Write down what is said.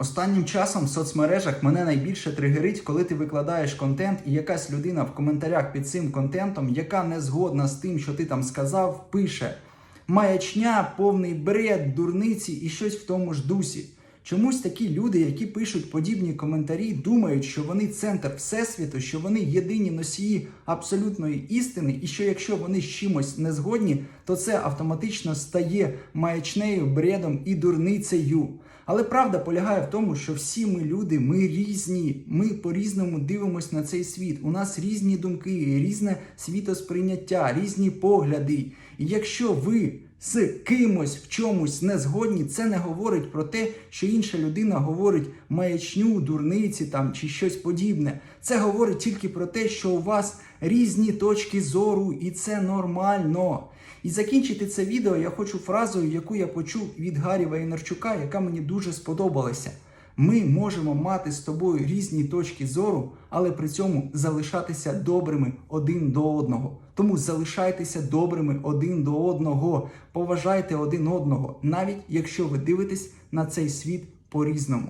Останнім часом в соцмережах мене найбільше тригерить, коли ти викладаєш контент, і якась людина в коментарях під цим контентом, яка не згодна з тим, що ти там сказав, пише маячня, повний бред, дурниці і щось в тому ж дусі. Чомусь такі люди, які пишуть подібні коментарі, думають, що вони центр всесвіту, що вони єдині носії абсолютної істини, і що якщо вони з чимось не згодні, то це автоматично стає маячнею, бредом і дурницею. Але правда полягає в тому, що всі ми люди, ми різні, ми по-різному дивимося на цей світ. У нас різні думки, різне світосприйняття, різні погляди. І якщо ви з кимось в чомусь не згодні, це не говорить про те, що інша людина говорить маячню, дурниці там чи щось подібне. Це говорить тільки про те, що у вас різні точки зору, і це нормально. І закінчити це відео я хочу фразою, яку я почув від Гарі Вайнарчука, яка мені дуже сподобалася. Ми можемо мати з тобою різні точки зору, але при цьому залишатися добрими один до одного. Тому залишайтеся добрими один до одного, поважайте один одного, навіть якщо ви дивитесь на цей світ по-різному.